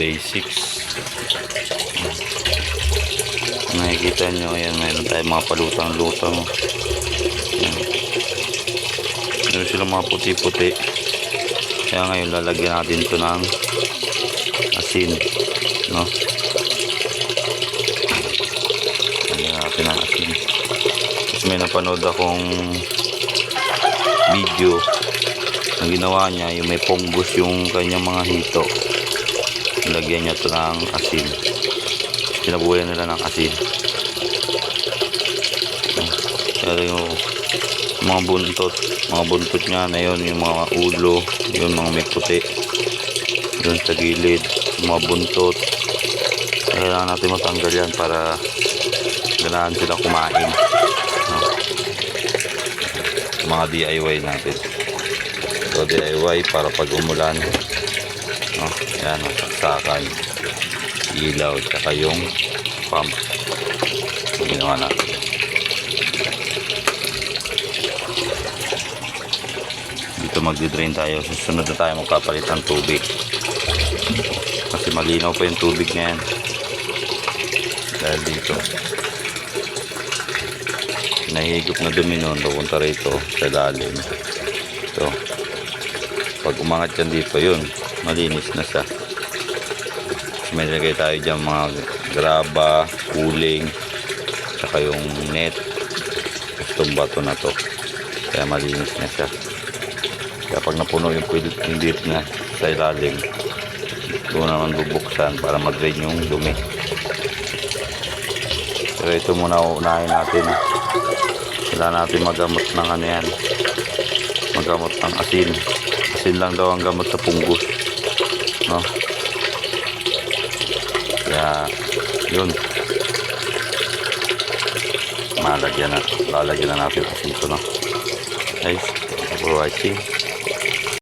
basics. Nakikita nyo ayan mayroon tayong mga palutang-lutang ayan. meron silang mga puti-puti. Kaya ngayon lalagyan natin ito ng asin no? Lagyan natin ng asin. Tapos may napanood akong video ang ginawa niya yung may ponggos yung kanyang mga hito lagyan niya ito ng asin. Sinabuyan nila ng asin. Pero yung mga buntot. Mga buntot niya na yun yung mga ulo yung mga may puti. Yun sa gilid. Mga buntot. Kailangan natin matanggal yan para ganahan sila kumain. Mga DIY natin. So DIY para pag umulan no? yan o saksakan ilaw tsaka yung pump. Ginawa natin dito magdi-drain tayo. Susunod na tayo magpapalit ng tubig. Kasi malinaw pa yung tubig na yan. Dahil dito nahihigop na dumi nun papunta rito sa lalim ito. Pag umangat yan dito yun malinis na siya. May lagay tayo dyan mga graba uling saka yung net. Itong bato na to. Kaya malinis na siya. Kaya pag napuno yung dito na sa ilalim doon naman bubuksan para mag-drain yung dumi. Pero ito muna unahin natin. Kailangan natin magamot ng ano yan. Magamot ng asin. Asin lang daw ang gamot sa punggos no? Kaya yun. Malagyan na lalagyan na natin asin ito no? Guys thank you for